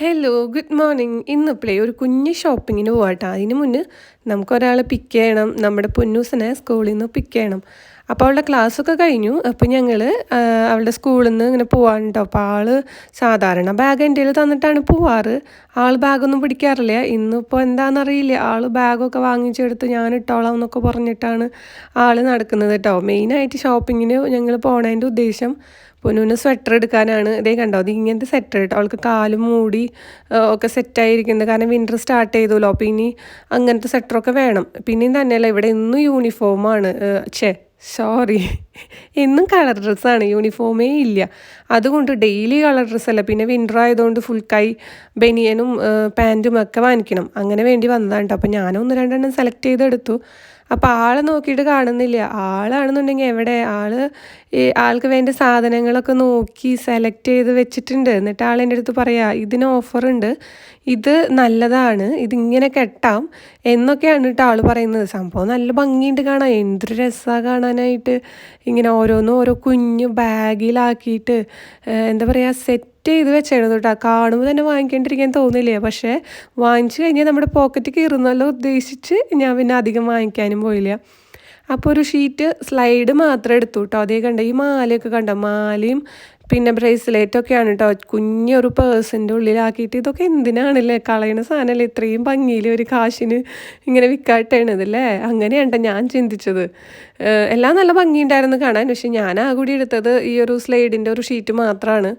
Hello good morning ഇന്ന് play ഒരു കുഞ്ഞ് ഷോപ്പിങ്ങിന് പോകട്ടെ അതിന് മുന്നേ നമുക്കൊരാളെ പിക്ക് ചെയ്യണം. നമ്മുടെ പൊന്നൂസിനെ സ്കൂളിൽ നിന്ന് പിക്ക് ചെയ്യണം. അപ്പോൾ അവളുടെ ക്ലാസ്സൊക്കെ കഴിഞ്ഞു. അപ്പോൾ ഞങ്ങൾ അവളുടെ സ്കൂളിൽ നിന്ന് ഇങ്ങനെ പോകാനുണ്ടോ അപ്പോൾ ആൾ സാധാരണ ബാഗ് എന്റെ കയ്യിൽ തന്നിട്ടാണ് പോവാറ്. ആൾ ബാഗൊന്നും പിടിക്കാറില്ല. ഇന്നിപ്പോൾ എന്താണെന്നറിയില്ല ആൾ ബാഗൊക്കെ വാങ്ങിച്ചെടുത്ത് ഞാൻ ഇട്ടോളാം എന്നൊക്കെ പറഞ്ഞിട്ടാണ് ആൾ നടക്കുന്നത് കേട്ടോ മെയിനായിട്ട് ഷോപ്പിങ്ങിന് ഞങ്ങൾ പോണതിന്റെ ഉദ്ദേശം പൊന്നുവിന് സ്വെറ്റർ എടുക്കാനാണ്. ഇതേ കണ്ടോ? അത് ഇങ്ങനത്തെ സെറ്റർ കേട്ടോ അവൾക്ക് കാലും മൂടി ഒക്കെ സെറ്റായിരിക്കുന്നത് കാരണം വിന്റർ സ്റ്റാർട്ട് ചെയ്തല്ലോ. അപ്പോൾ ഇനി അങ്ങനത്തെ സെറ്ററൊക്കെ വേണം. പിന്നെയും തന്നെയല്ല ഇവിടെ ഇന്നും യൂണിഫോമാണ് ഛേ സോറി എന്നും കളർ ഡ്രസ്സാണ് യൂണിഫോമേ ഇല്ല. അതുകൊണ്ട് ഡെയിലി കളർ ഡ്രസ്സല്ല പിന്നെ വിന്റർ ആയതുകൊണ്ട് ഫുൾ കൈ ബനിയനും പാന്റും ഒക്കെ വാങ്ങിക്കണം. അങ്ങനെ വേണ്ടി വന്നതാണ് കേട്ടോ അപ്പോൾ ഞാനൊന്ന് രണ്ടെണ്ണം സെലക്ട് ചെയ്തെടുത്തു. അപ്പോൾ ആളെ നോക്കിയിട്ട് കാണുന്നില്ല. ആളാണെന്നുണ്ടെങ്കിൽ എവിടെ? ആൾ ആൾക്ക് വേണ്ട സാധനങ്ങളൊക്കെ നോക്കി സെലക്ട് ചെയ്ത് വെച്ചിട്ടുണ്ട്. എന്നിട്ട് ആൾ എന്റെ അടുത്ത് പറയാ ഇതിന് ഓഫറുണ്ട് ഇത് നല്ലതാണ്. ഇതിങ്ങനെ കെട്ടാം. എന്നൊക്കെയാണ് കേട്ടോ ആൾ പറയുന്നത്. സംഭവം നല്ല ഭംഗിയുണ്ട് കാണാൻ. എന്തൊരു രസമാണ് കാണാനായിട്ട്. ഇങ്ങനെ ഓരോന്നും ഓരോ കുഞ്ഞു ബാഗിലാക്കിയിട്ട് എന്താ പറയുക സെറ്റ് ചെയ്ത് വെച്ചായിരുന്നു കേട്ടോ കാണുമ്പോൾ തന്നെ വാങ്ങിക്കേണ്ടിരിക്കാൻ തോന്നില്ലേ? പക്ഷേ വാങ്ങിച്ചു കഴിഞ്ഞാൽ നമ്മുടെ പോക്കറ്റ് കീറുന്നല്ലോ ഉദ്ദേശിച്ച് ഞാൻ പിന്നെ അധികം വാങ്ങിക്കാനും പോയില്ല. അപ്പോൾ ഒരു ഷീറ്റ് സ്ലൈഡ് മാത്രം എടുത്തു കേട്ടോ. അതേ കണ്ട ഈ മാലയൊക്കെ കണ്ട? മാലയും പിന്നെ ബ്രേസ്ലെറ്റൊക്കെയാണ് കേട്ടോ. കുഞ്ഞൊരു പേഴ്സിന്റെ ഉള്ളിലാക്കിയിട്ട് ഇതൊക്കെ എന്തിനാണല്ലേ? കളയണ സാധനമല്ലേ ഇത്രയും ഭംഗിയിൽ ഒരു കാശിന് ഇങ്ങനെ വിൽക്കാട്ടേണതല്ലേ അങ്ങനെയാണ് ഞാൻ ചിന്തിച്ചത്. എല്ലാം നല്ല ഭംഗിയുണ്ടായിരുന്നു കാണാൻ. പക്ഷെ ഞാൻ ആ കൂടി എടുത്തത് ഈ ഒരു സ്ലൈഡിന്റെ ഒരു ഷീറ്റ് മാത്രമാണ്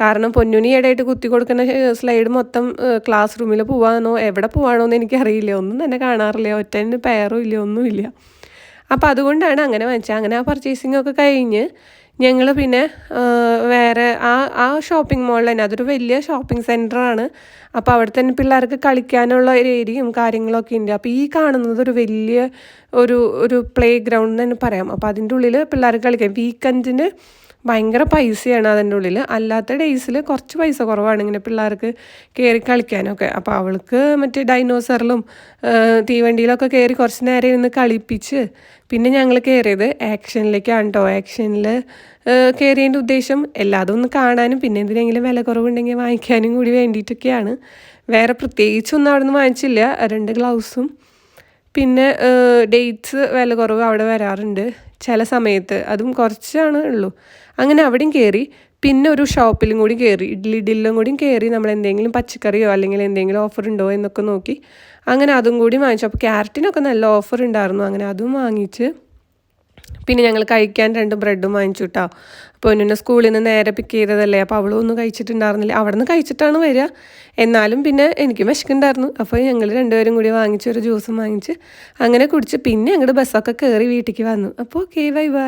കാരണം പൊന്നുനി ഇടയായിട്ട് കുത്തി കൊടുക്കുന്ന സ്ലൈഡ് മൊത്തം ക്ലാസ് റൂമിൽ പോവാണോ എവിടെ പോവാണോ എന്ന് എനിക്കറിയില്ല. ഒന്നും തന്നെ കാണാറില്ല. ഒറ്റ പേറും ഇല്ല ഒന്നുമില്ല. അപ്പോൾ അതുകൊണ്ടാണ് അങ്ങനെ വാങ്ങിച്ചത്. അങ്ങനെ ആ പർച്ചേസിംഗ് ഒക്കെ കഴിഞ്ഞ് ഞങ്ങൾ പിന്നെ വേറെ ആ ആ ഷോപ്പിംഗ് മോളിൽ തന്നെ അതൊരു വലിയ ഷോപ്പിംഗ് സെന്ററാണ് അപ്പോൾ അവിടെ തന്നെ പിള്ളേർക്ക് കളിക്കാനുള്ള ഒരു ഏരിയയും കാര്യങ്ങളൊക്കെ ഉണ്ട്. അപ്പോൾ ഈ കാണുന്നത് ഒരു വലിയ ഒരു ഒരു പ്ലേ ഗ്രൗണ്ട് തന്നെ പറയാം. അപ്പോൾ അതിന്റെ ഉള്ളിൽ പിള്ളേർക്ക് കളിക്കാം വീക്കെൻഡിന് ഭയങ്കര പൈസയാണ് അതിന്റെ ഉള്ളിൽ അല്ലാത്ത ഡേയ്സിൽ കുറച്ച് പൈസ കുറവാണ് ഇങ്ങനെ പിള്ളേർക്ക് കയറി കളിക്കാനൊക്കെ. അപ്പോൾ അവൾക്ക് മറ്റേ ഡൈനോസറിലും തീവണ്ടിയിലൊക്കെ കയറി കുറച്ച് നേരം ഇരുന്ന് കളിപ്പിച്ച് പിന്നെ ഞങ്ങൾ കയറിയത് ആക്ഷനിലേക്കാണ് കേട്ടോ ആക്ഷനിൽ കയറിയതിന്റെ ഉദ്ദേശം എല്ലാതും ഒന്ന് കാണാനും പിന്നെ എന്തിനെങ്കിലും വില കുറവുണ്ടെങ്കിൽ വാങ്ങിക്കാനും കൂടി വേണ്ടിയിട്ടൊക്കെയാണ്. വേറെ പ്രത്യേകിച്ചൊന്നും അവിടെ നിന്ന് വാങ്ങിച്ചില്ല. രണ്ട് ഗ്ലൗസും. പിന്നെ ഡേറ്റ്സ് വില കുറവ് അവിടെ വരാറുണ്ട്. ചില സമയത്ത് അതും കുറച്ചാണ് ഉള്ളൂ. അങ്ങനെ അവിടെയും കയറി പിന്നെ ഒരു ഷോപ്പിലും കൂടി കയറി ഇഡ്ലി ഡില്ലും കൂടി കയറി നമ്മൾ എന്തെങ്കിലും പച്ചക്കറിയോ അല്ലെങ്കിൽ എന്തെങ്കിലും ഓഫർ ഉണ്ടോ എന്നൊക്കെ നോക്കി. അങ്ങനെ അതും കൂടി വാങ്ങിച്ചു. അപ്പോൾ ക്യാരറ്റിനൊക്കെ നല്ല ഓഫർ ഉണ്ടായിരുന്നു. അങ്ങനെ അതും വാങ്ങിച്ച് പിന്നെ ഞങ്ങൾ കഴിക്കാൻ രണ്ട് ബ്രെഡും വാങ്ങിച്ചു കേട്ടോ അപ്പോൾ എന്നെ സ്കൂളിൽ നിന്ന് നേരെ പിക്ക് ചെയ്തതല്ലേ? അപ്പോൾ അവളും ഒന്നും കഴിച്ചിട്ടുണ്ടായിരുന്നില്ല. അവിടെ നിന്ന് കഴിച്ചിട്ടാണ് വരിക. എന്നാലും പിന്നെ എനിക്ക് വിശക്കുണ്ടായിരുന്നു. അപ്പോൾ ഞങ്ങൾ രണ്ടുപേരും കൂടി വാങ്ങിച്ച് ഒരു ജ്യൂസും വാങ്ങിച്ച് അങ്ങനെ കുടിച്ച് പിന്നെ ഞങ്ങളുടെ ബസ്സൊക്കെ കയറി വീട്ടിലേക്ക് വന്നു. അപ്പോൾ ഓക്കെ ബൈ ബൈ